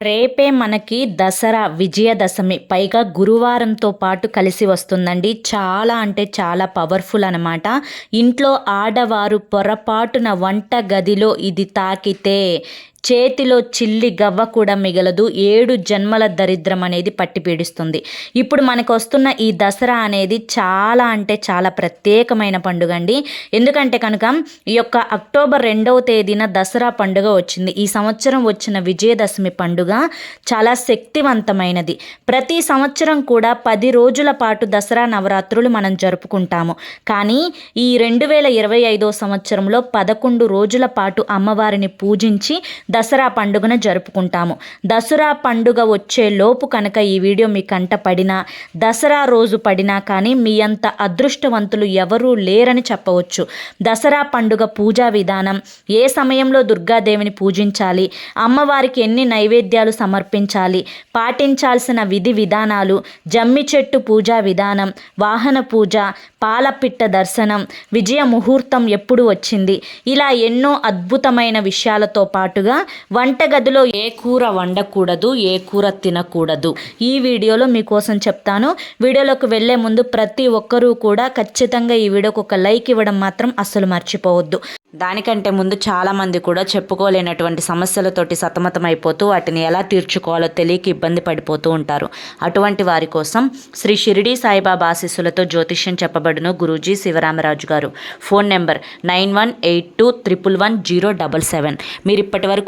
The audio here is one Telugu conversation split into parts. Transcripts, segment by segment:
రేపే మనకి దసరా విజయదశమి. పైగా గురువారంతో పాటు కలిసి వస్తుందండి. చాలా అంటే చాలా పవర్ఫుల్ అనమాట ఇంట్లో ఆడవారు పొరపాటున వంట గదిలో ఇది తాకితే చేతిలో చిల్లి గవ్వ కూడా మిగలదు. ఏడు జన్మల దరిద్రం అనేది పట్టి పీడిస్తుంది. ఇప్పుడు మనకు వస్తున్న ఈ దసరా అనేది చాలా అంటే చాలా ప్రత్యేకమైన పండుగ అండి ఎందుకంటే కనుక ఈ యొక్క అక్టోబర్ రెండవ తేదీన దసరా పండుగ వచ్చింది. ఈ సంవత్సరం వచ్చిన విజయదశమి పండుగ చాలా శక్తివంతమైనది. ప్రతి సంవత్సరం కూడా పది రోజుల పాటు దసరా నవరాత్రులు మనం జరుపుకుంటాము. కానీ ఈ రెండు వేల ఇరవై ఐదో సంవత్సరంలో పదకొండు రోజుల పాటు అమ్మవారిని పూజించి దసరా పండుగను జరుపుకుంటాము. దసరా పండుగ వచ్చే లోపు కనుక ఈ వీడియో మీ కంట పడినా దసరా రోజు పడినా కానీ మీ అంత అదృష్టవంతులు ఎవరూ లేరని చెప్పవచ్చు. దసరా పండుగ పూజా విధానం ఏ సమయంలో దుర్గాదేవిని పూజించాలి అమ్మవారికి ఎన్ని నైవేద్యాలు సమర్పించాలి పాటించాల్సిన విధి విధానాలు జమ్మి చెట్టు పూజా విధానం వాహన పూజ పాలపిట్ట దర్శనం విజయ ముహూర్తం ఎప్పుడు వచ్చింది ఇలా ఎన్నో అద్భుతమైన విషయాలతో పాటుగా వంటగదిలో ఏ కూర వండకూడదు ఏ కూర తినకూడదు. ఈ వీడియోలో మీకోసం చెప్తాను. వీడియోలోకి వెళ్ళే ముందు ప్రతి ఒక్కరూ కూడా ఖచ్చితంగా ఈ వీడియోకి ఒక లైక్ ఇవ్వడం మాత్రం అస్సలు మర్చిపోవద్దు. దానికంటే ముందు చాలామంది కూడా చెప్పుకోలేనటువంటి సమస్యలతోటి సతమతమైపోతూ వాటిని ఎలా తీర్చుకోవాలో తెలియక ఇబ్బంది పడిపోతూ ఉంటారు. అటువంటి వారి కోసం శ్రీ షిరిడి సాయిబాబా ఆశీస్సులతో జ్యోతిష్యం చెప్పబడును గురూజీ శివరామరాజు గారు. Phone number nine one eight two triple one zero double seven. మీరు ఇప్పటి వరకు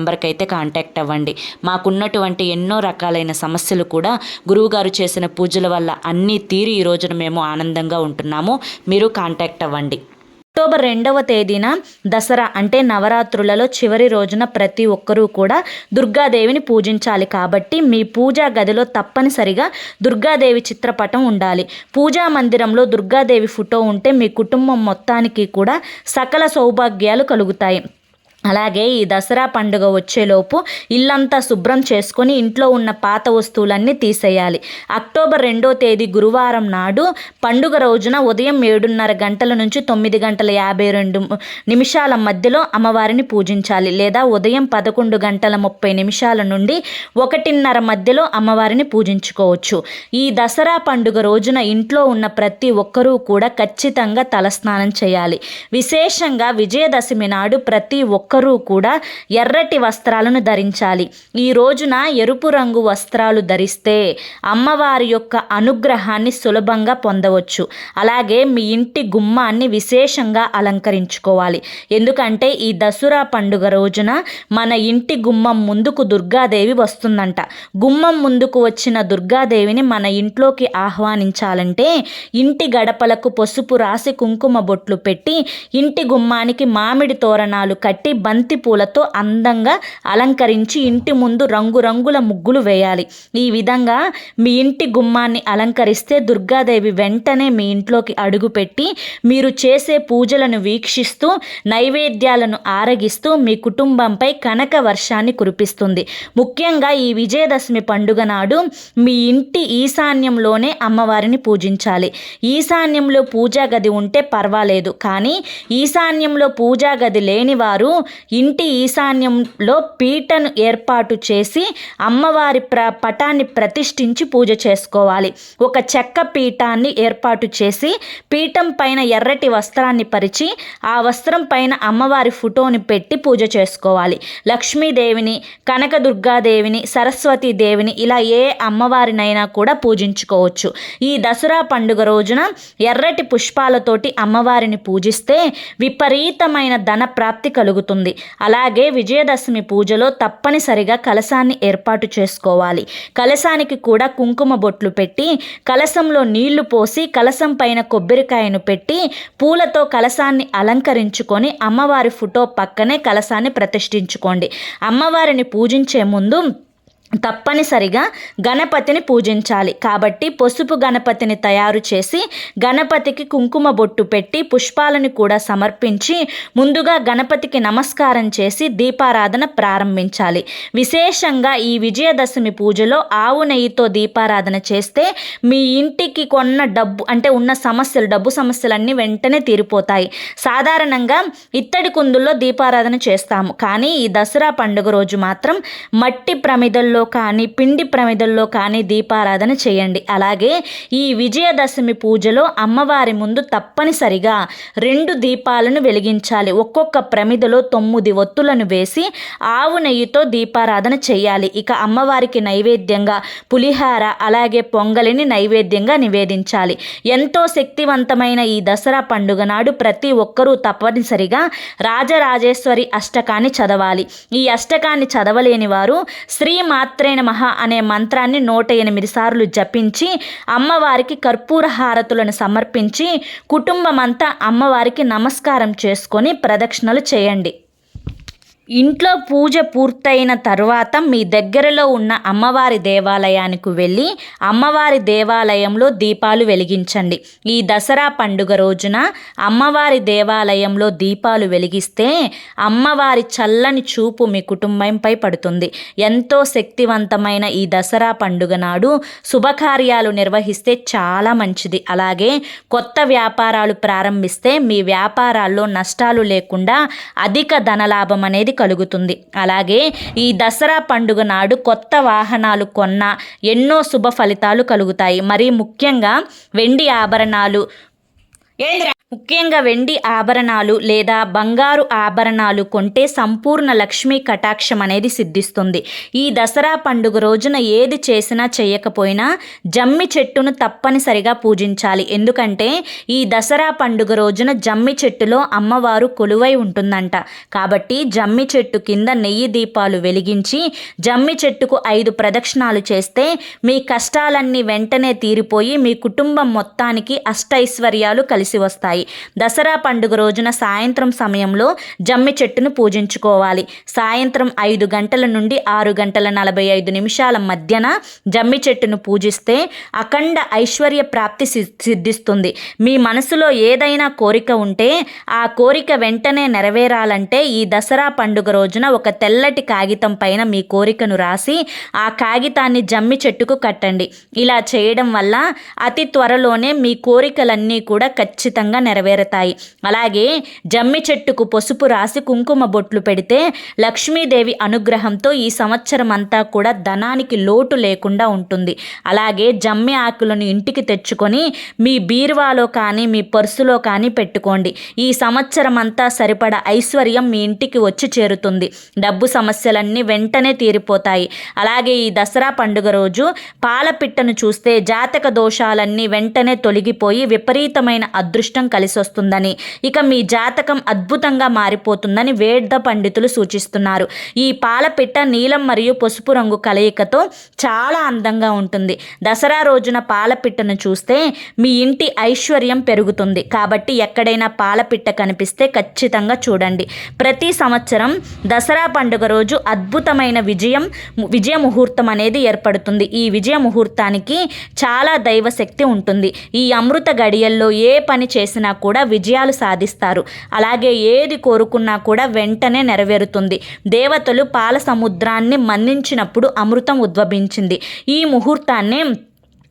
నెంబర్కి అయితే కాంటాక్ట్ అవ్వండి. మాకున్నటువంటి ఎన్నో రకాలైన సమస్యలు కూడా గురువుగారు చేసిన పూజల వల్ల అన్నీ తీరి ఈ రోజున మేము ఆనందంగా ఉంటున్నాము. మీరు కాంటాక్ట్ అవ్వండి. అక్టోబర్ రెండవ తేదీన దసరా అంటే నవరాత్రులలో చివరి రోజున ప్రతి ఒక్కరూ కూడా దుర్గాదేవిని పూజించాలి కాబట్టి మీ పూజా గదిలో తప్పనిసరిగా దుర్గాదేవి చిత్రపటం ఉండాలి. పూజా మందిరంలో దుర్గాదేవి ఫోటో ఉంటే మీ కుటుంబం మొత్తానికి కూడా సకల సౌభాగ్యాలు కలుగుతాయి. అలాగే ఈ దసరా పండుగ వచ్చేలోపు ఇల్లంతా శుభ్రం చేసుకొని ఇంట్లో ఉన్న పాత వస్తువులన్నీ తీసేయాలి. అక్టోబర్ రెండో తేదీ గురువారం నాడు పండుగ రోజున ఉదయం ఏడున్నర గంటల నుంచి తొమ్మిది గంటల యాభై రెండు నిమిషాల మధ్యలో అమ్మవారిని పూజించాలి లేదా ఉదయం పదకొండు గంటల ముప్పై నిమిషాల నుండి ఒకటిన్నర మధ్యలో అమ్మవారిని పూజించుకోవచ్చు. ఈ దసరా పండుగ రోజున ఇంట్లో ఉన్న ప్రతి ఒక్కరూ కూడా ఖచ్చితంగా తలస్నానం చేయాలి. విశేషంగా విజయదశమి నాడు ప్రతి ఒక్క ఒక్కరూ కూడా ఎర్రటి వస్త్రాలను ధరించాలి. ఈ రోజున ఎరుపు రంగు వస్త్రాలు ధరిస్తే అమ్మవారి యొక్క అనుగ్రహాన్ని సులభంగా పొందవచ్చు. అలాగే మీ ఇంటి గుమ్మాన్ని విశేషంగా అలంకరించుకోవాలి. ఎందుకంటే ఈ దసరా పండుగ రోజున మన ఇంటి గుమ్మం ముందుకు దుర్గాదేవి వస్తుందంట. గుమ్మం ముందుకు వచ్చిన దుర్గాదేవిని మన ఇంట్లోకి ఆహ్వానించాలంటే ఇంటి గడపలకు పసుపు రాసి కుంకుమ బొట్లు పెట్టి ఇంటి గుమ్మానికి మామిడి తోరణాలు కట్టి బంతి పూలతో అందంగా అలంకరించి ఇంటి ముందు రంగురంగుల ముగ్గులు వేయాలి. ఈ విధంగా మీ ఇంటి గుమ్మాన్ని అలంకరిస్తే దుర్గాదేవి వెంటనే మీ ఇంట్లోకి అడుగుపెట్టి మీరు చేసే పూజలను వీక్షిస్తూ నైవేద్యాలను ఆరగిస్తూ మీ కుటుంబంపై కనక వర్షాన్ని కురిపిస్తుంది. ముఖ్యంగా ఈ విజయదశమి పండుగ నాడు మీ ఇంటి ఈశాన్యంలోనే అమ్మవారిని పూజించాలి. ఈశాన్యంలో పూజా గది ఉంటే పర్వాలేదు కానీ ఈశాన్యంలో పూజా గది లేని వారు ఇంటి ఈశాన్యంలో పీటను ఏర్పాటు చేసి అమ్మవారి ప్ర పటాన్ని ప్రతిష్ఠించి పూజ చేసుకోవాలి. ఒక చెక్క పీఠాన్ని ఏర్పాటు చేసి పీఠం పైన ఎర్రటి వస్త్రాన్ని పరిచి ఆ వస్త్రం పైన అమ్మవారి ఫోటోని పెట్టి పూజ చేసుకోవాలి. లక్ష్మీదేవిని కనకదుర్గాదేవిని సరస్వతీదేవిని ఇలా ఏ అమ్మవారినైనా కూడా పూజించుకోవచ్చు. ఈ దసరా పండుగ రోజున ఎర్రటి పుష్పాలతోటి అమ్మవారిని పూజిస్తే విపరీతమైన ధన ప్రాప్తి కలుగుతుంది. అలాగే విజయదశమి పూజలో తప్పనిసరిగా కలశాన్ని ఏర్పాటు చేసుకోవాలి. కలశానికి కూడా కుంకుమ బొట్లు పెట్టి కలశంలో నీళ్ళు పోసి కలశం పైన కొబ్బరికాయను పెట్టి పూలతో కలశాన్ని అలంకరించుకొని అమ్మవారి ఫోటో పక్కనే కలశాన్ని ప్రతిష్ఠించుకోండి. అమ్మవారిని పూజించే ముందు తప్పనిసరిగా గణపతిని పూజించాలి. కాబట్టి పసుపు గణపతిని తయారు చేసి గణపతికి కుంకుమ బొట్టు పెట్టి పుష్పాలను కూడా సమర్పించి ముందుగా గణపతికి నమస్కారం చేసి దీపారాధన ప్రారంభించాలి. విశేషంగా ఈ విజయదశమి పూజలో ఆవు నెయ్యితో దీపారాధన చేస్తే మీ ఇంటికి కొన్న డబ్బు అంటే ఉన్న సమస్యలు డబ్బు సమస్యలన్నీ వెంటనే తీరిపోతాయి. సాధారణంగా ఇత్తడి కుందుల్లో దీపారాధన చేస్తాము. కానీ ఈ దసరా పండుగ రోజు మాత్రం మట్టి ప్రమిదల్లో కానీ పిండి ప్రమిదల్లో కానీ దీపారాధన చేయండి. అలాగే ఈ విజయదశమి పూజలో అమ్మవారి ముందు తప్పనిసరిగా రెండు దీపాలను వెలిగించాలి. ఒక్కొక్క ప్రమిదలో తొమ్మిది ఒత్తులను వేసి ఆవు నెయ్యితో దీపారాధన చేయాలి. ఇక అమ్మవారికి నైవేద్యంగా పులిహార అలాగే పొంగలిని నైవేద్యంగా నివేదించాలి. ఎంతో శక్తివంతమైన ఈ దసరా పండుగ నాడు ప్రతి ఒక్కరూ తప్పనిసరిగా రాజరాజేశ్వరి అష్టకాన్ని చదవాలి. ఈ అష్టకాన్ని చదవలేని వారు శ్రీమాత మాత్రే నమః అనే మంత్రాన్ని నూట ఎనిమిది సార్లు జపించి అమ్మవారికి కర్పూర హారతులను సమర్పించి కుటుంబమంతా అమ్మవారికి నమస్కారం చేసుకొని ప్రదక్షిణలు చేయండి. ఇంట్లో పూజ పూర్తయిన తర్వాత మీ దగ్గరలో ఉన్న అమ్మవారి దేవాలయానికి వెళ్ళి అమ్మవారి దేవాలయంలో దీపాలు వెలిగించండి. ఈ దసరా పండుగ రోజున అమ్మవారి దేవాలయంలో దీపాలు వెలిగిస్తే అమ్మవారి చల్లని చూపు మీ కుటుంబంపై పడుతుంది. ఎంతో శక్తివంతమైన ఈ దసరా పండుగ నాడు శుభకార్యాలు నిర్వహిస్తే చాలా మంచిది. అలాగే కొత్త వ్యాపారాలు ప్రారంభిస్తే మీ వ్యాపారాల్లో నష్టాలు లేకుండా అధిక ధనలాభం అనేది కలుగుతుంది. అలాగే ఈ దసరా పండుగ నాడు కొత్త వాహనాలు కొన్న ఎన్నో శుభ ఫలితాలు కలుగుతాయి. మరి ముఖ్యంగా వెండి ఆభరణాలు ముఖ్యంగా వెండి ఆభరణాలు లేదా బంగారు ఆభరణాలు కొంటే సంపూర్ణ లక్ష్మీ కటాక్షం అనేది సిద్ధిస్తుంది. ఈ దసరా పండుగ రోజున ఏది చేసినా చేయకపోయినా జమ్మి చెట్టును తప్పనిసరిగా పూజించాలి. ఎందుకంటే ఈ దసరా పండుగ రోజున జమ్మి చెట్టులో అమ్మవారు కొలువై ఉంటుందంట. కాబట్టి జమ్మి చెట్టు కింద నెయ్యి దీపాలు వెలిగించి జమ్మి చెట్టుకు ఐదు ప్రదక్షిణాలు చేస్తే మీ కష్టాలన్నీ వెంటనే తీరిపోయి మీ కుటుంబం మొత్తానికి అష్టైశ్వర్యాలు కలిసి వస్తాయి. దసరా పండుగ రోజున సాయంత్రం సమయంలో జమ్మి చెట్టును పూజించుకోవాలి. సాయంత్రం ఐదు గంటల నుండి ఆరు గంటల నలభై ఐదు నిమిషాల మధ్యన జమ్మి చెట్టును పూజిస్తే అఖండ ఐశ్వర్య ప్రాప్తి సిద్ధిస్తుంది. మీ మనసులో ఏదైనా కోరిక ఉంటే ఆ కోరిక వెంటనే నెరవేరాలంటే ఈ దసరా పండుగ రోజున ఒక తెల్లటి కాగితం పైన మీ కోరికను రాసి ఆ కాగితాన్ని జమ్మి చెట్టుకు కట్టండి. ఇలా చేయడం వల్ల అతి త్వరలోనే మీ కోరికలన్నీ కూడా ఖచ్చితంగా ఖచ్చితంగా నెరవేరుతాయి. అలాగే జమ్మి చెట్టుకు పసుపు రాసి కుంకుమ బొట్లు పెడితే లక్ష్మీదేవి అనుగ్రహంతో ఈ సంవత్సరం అంతా కూడా ధనానికి లోటు లేకుండా ఉంటుంది. అలాగే జమ్మి ఆకులను ఇంటికి తెచ్చుకొని మీ బీరువాలో కానీ మీ పర్సులో కానీ పెట్టుకోండి. ఈ సంవత్సరం అంతా సరిపడ ఐశ్వర్యం మీ ఇంటికి వచ్చి చేరుతుంది. డబ్బు సమస్యలన్నీ వెంటనే తీరిపోతాయి. అలాగే ఈ దసరా పండుగ రోజు పాలపిట్టను చూస్తే జాతక దోషాలన్నీ వెంటనే తొలగిపోయి విపరీతమైన అదృష్టం కలిసి వస్తుందని ఇక మీ జాతకం అద్భుతంగా మారిపోతుందని వేద పండితులు సూచిస్తున్నారు. ఈ పాలపిట్ట నీలం మరియు పసుపు రంగు కలయికతో చాలా అందంగా ఉంటుంది. దసరా రోజున పాలపిట్టను చూస్తే మీ ఇంటి ఐశ్వర్యం పెరుగుతుంది. కాబట్టి ఎక్కడైనా పాలపిట్ట కనిపిస్తే ఖచ్చితంగా చూడండి. ప్రతి సంవత్సరం దసరా పండుగ రోజు అద్భుతమైన విజయం విజయ ముహూర్తం అనేది ఏర్పడుతుంది. ఈ విజయ ముహూర్తానికి చాలా దైవశక్తి ఉంటుంది. ఈ అమృత గడియల్లో ఏ పని చేసినా కూడా విజయాలు సాధిస్తారు. అలాగే ఏది కోరుకున్నా కూడా వెంటనే నెరవేరుతుంది. దేవతలు పాల సముద్రాన్ని మన్నించినప్పుడు అమృతం ఉద్భవించింది. ఈ ముహూర్తాన్ని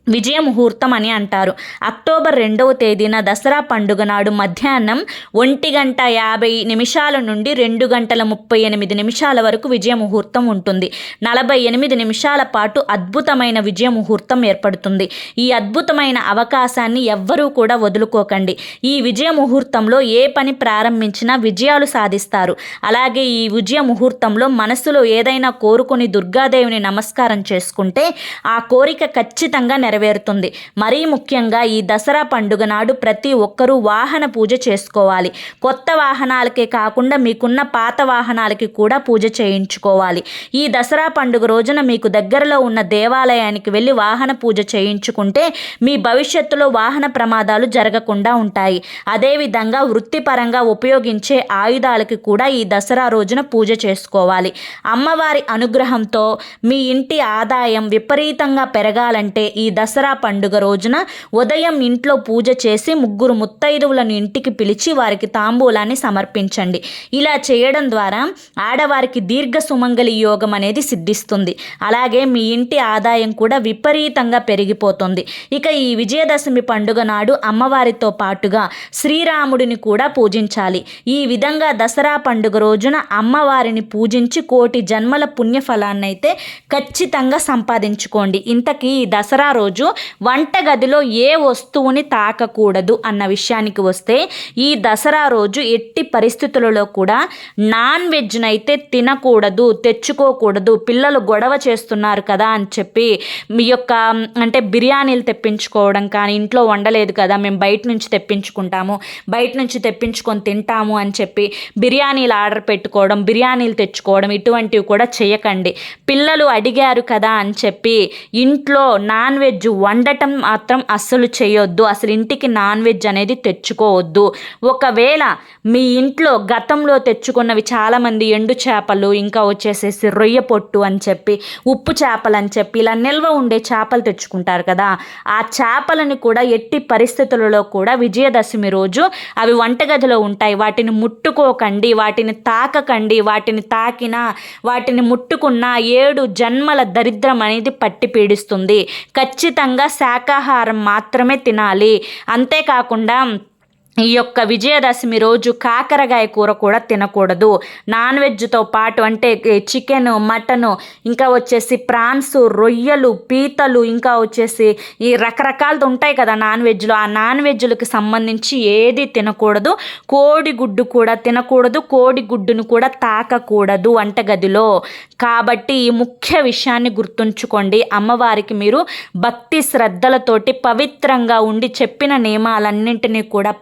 విజయ ముహూర్తం అని అంటారు. అక్టోబర్ రెండవ తేదీన దసరా పండుగ నాడు మధ్యాహ్నం ఒంటి గంట యాభై నిమిషాల నుండి రెండు గంటల ముప్పై ఎనిమిది నిమిషాల వరకు విజయ ముహూర్తం ఉంటుంది. నలభై ఎనిమిది నిమిషాల పాటు అద్భుతమైన విజయ ముహూర్తం ఏర్పడుతుంది. ఈ అద్భుతమైన అవకాశాన్ని ఎవ్వరూ కూడా వదులుకోకండి. ఈ విజయ ముహూర్తంలో ఏ పని ప్రారంభించినా విజయాలు సాధిస్తారు. అలాగే ఈ విజయ ముహూర్తంలో మనసులో ఏదైనా కోరుకుని దుర్గాదేవిని నమస్కారం చేసుకుంటే ఆ కోరిక ఖచ్చితంగా నెరవేరుతుంది. మరీ ముఖ్యంగా ఈ దసరా పండుగ నాడు ప్రతి ఒక్కరూ వాహన పూజ చేసుకోవాలి. కొత్త వాహనాలకే కాకుండా మీకున్న పాత వాహనాలకి కూడా పూజ చేయించుకోవాలి. ఈ దసరా పండుగ రోజున మీకు దగ్గరలో ఉన్న దేవాలయానికి వెళ్ళి వాహన పూజ చేయించుకుంటే మీ భవిష్యత్తులో వాహన ప్రమాదాలు జరగకుండా ఉంటాయి. అదేవిధంగా వృత్తిపరంగా ఉపయోగించే ఆయుధాలకి కూడా ఈ దసరా రోజున పూజ చేసుకోవాలి. అమ్మవారి అనుగ్రహంతో మీ ఇంటి ఆదాయం విపరీతంగా పెరగాలంటే ఈ దసరా పండుగ రోజున ఉదయం ఇంట్లో పూజ చేసి ముగ్గురు ముత్తైదువులను ఇంటికి పిలిచి వారికి తాంబూలాన్ని సమర్పించండి. ఇలా చేయడం ద్వారా ఆడవారికి దీర్ఘ సుమంగళి యోగం అనేది సిద్ధిస్తుంది. అలాగే మీ ఇంటి ఆదాయం కూడా విపరీతంగా పెరిగిపోతుంది. ఇక ఈ విజయదశమి పండుగ నాడు అమ్మవారితో పాటుగా శ్రీరాముడిని కూడా పూజించాలి. ఈ విధంగా దసరా పండుగ రోజున అమ్మవారిని పూజించి కోటి జన్మల పుణ్యఫలాన్నైతే ఖచ్చితంగా సంపాదించుకోండి. ఇంతకీ ఈ దసరా రోజు రోజు వంటగదిలో ఏ వస్తువుని తాకకూడదు అన్న విషయానికి వస్తే ఈ దసరా రోజు ఎట్టి పరిస్థితులలో కూడా నాన్ వెజ్నైతే తినకూడదు తెచ్చుకోకూడదు పిల్లలు గొడవ చేస్తున్నారు కదా అని చెప్పి మీ యొక్క అంటే బిర్యానీలు తెప్పించుకోవడం కానీ ఇంట్లో వండలేదు కదా మేము బయట నుంచి తెప్పించుకుంటాము బయట నుంచి తెప్పించుకొని తింటాము అని చెప్పి బిర్యానీలు ఆర్డర్ పెట్టుకోవడం బిర్యానీలు తెచ్చుకోవడం ఇటువంటివి కూడా చేయకండి. పిల్లలు అడిగారు కదా అని చెప్పి ఇంట్లో నాన్ వెజ్ వండటం మాత్రం అస్సలు చేయొద్దు. అసలు ఇంటికి నాన్ వెజ్ అనేది తెచ్చుకోవద్దు. ఒకవేళ మీ ఇంట్లో గతంలో తెచ్చుకున్నవి చాలామంది ఎండు చేపలు ఇంకా వచ్చేసేసి రొయ్య పొట్టు అని చెప్పి ఉప్పు చేపలు అని చెప్పి ఇలా నిల్వ ఉండే చేపలు తెచ్చుకుంటారు కదా ఆ చేపలని కూడా ఎట్టి పరిస్థితులలో కూడా విజయదశమి రోజు అవి వంటగదిలో ఉంటాయి. వాటిని ముట్టుకోకండి వాటిని తాకకండి వాటిని తాకినా వాటిని ముట్టుకున్న ఏడు జన్మల దరిద్రం అనేది పట్టి పీడిస్తుంది. ఖచ్చితంగా ఖచ్చితంగా శాకాహారం మాత్రమే తినాలి. అంతేకాకుండా ఈ యొక్క విజయదశమి రోజు కాకరకాయ కూర కూడా తినకూడదు. నాన్ వెజ్తో పాటు అంటే చికెన్ మటను ఇంకా వచ్చేసి ప్రాన్స్ రొయ్యలు పీతలు ఇంకా వచ్చేసి ఈ రకరకాలది ఉంటాయి కదా నాన్ వెజ్లో. ఆ నాన్ వెజ్లకు సంబంధించి ఏది తినకూడదు. కోడిగుడ్డు కూడా తినకూడదు. కోడిగుడ్డును కూడా తాకకూడదు వంటగదిలో. కాబట్టి ఈ ముఖ్య విషయాన్ని గుర్తుంచుకోండి. అమ్మవారికి మీరు భక్తి శ్రద్ధలతోటి పవిత్రంగా ఉండి చెప్పిన నియమాలన్నింటినీ కూడా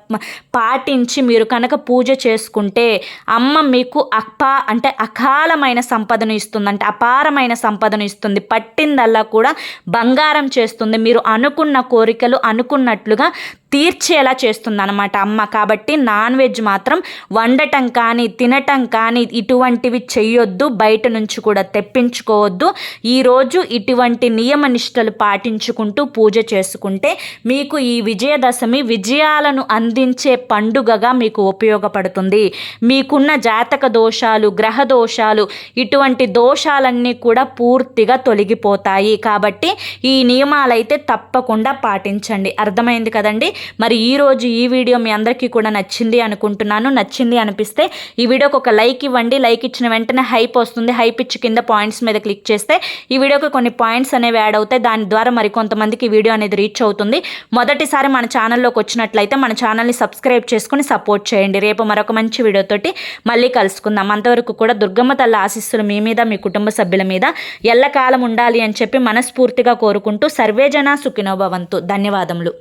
పాటించి మీరు కనుక పూజ చేసుకుంటే అమ్మ మీకు అపా అంటే అకాలమైన సంపదను ఇస్తుంది అంటే అపారమైన సంపదను ఇస్తుంది. పట్టిందల్లా కూడా బంగారం చేస్తుంది. మీరు అనుకున్న కోరికలు అనుకున్నట్లుగా తీర్చేలా చేస్తుంది అనమాట అమ్మ. కాబట్టి నాన్ వెజ్ మాత్రం వండటం కానీ తినటం కానీ ఇటువంటివి చెయ్యొద్దు బయట నుంచి కూడా తెప్పించుకోవద్దు. ఈరోజు ఇటువంటి నియమ నిష్టలు పాటించుకుంటూ పూజ చేసుకుంటే మీకు ఈ విజయదశమి విజయాలను అందించ పండుగగా మీకు ఉపయోగపడుతుంది. మీకున్న జాతక దోషాలు గ్రహ దోషాలు ఇటువంటి దోషాలన్నీ కూడా పూర్తిగా తొలగిపోతాయి. కాబట్టి ఈ నియమాలైతే తప్పకుండా పాటించండి. అర్థమైంది కదండి? మరి ఈరోజు ఈ వీడియో మీ అందరికీ కూడా నచ్చింది అనుకుంటున్నాను. నచ్చింది అనిపిస్తే ఈ వీడియోకి ఒక లైక్ ఇవ్వండి. లైక్ ఇచ్చిన వెంటనే హైప్ వస్తుంది. హైప్ ఇచ్చి కింద పాయింట్స్ మీద క్లిక్ చేస్తే ఈ వీడియోకి కొన్ని పాయింట్స్ అనేవి యాడ్ అవుతాయి. దాని ద్వారా మరి కొంతమందికి వీడియో అనేది రీచ్ అవుతుంది. మొదటిసారి మన ఛానల్లోకి వచ్చినట్లయితే మన ఛానల్ని సబ్స్క్రైబ్ చేసుకుని సపోర్ట్ చేయండి. రేపు మరొక మంచి వీడియోతోటి మళ్ళీ కలుసుకుందాం. అంతవరకు కూడా దుర్గమ్మ తల్ల ఆశీస్సులు మీ మీద మీ కుటుంబ సభ్యుల మీద ఎల్లకాలం ఉండాలి అని చెప్పి మనస్ఫూర్తిగా కోరుకుంటూ సర్వేజన సుఖినోభవంతు ధన్యవాదములు.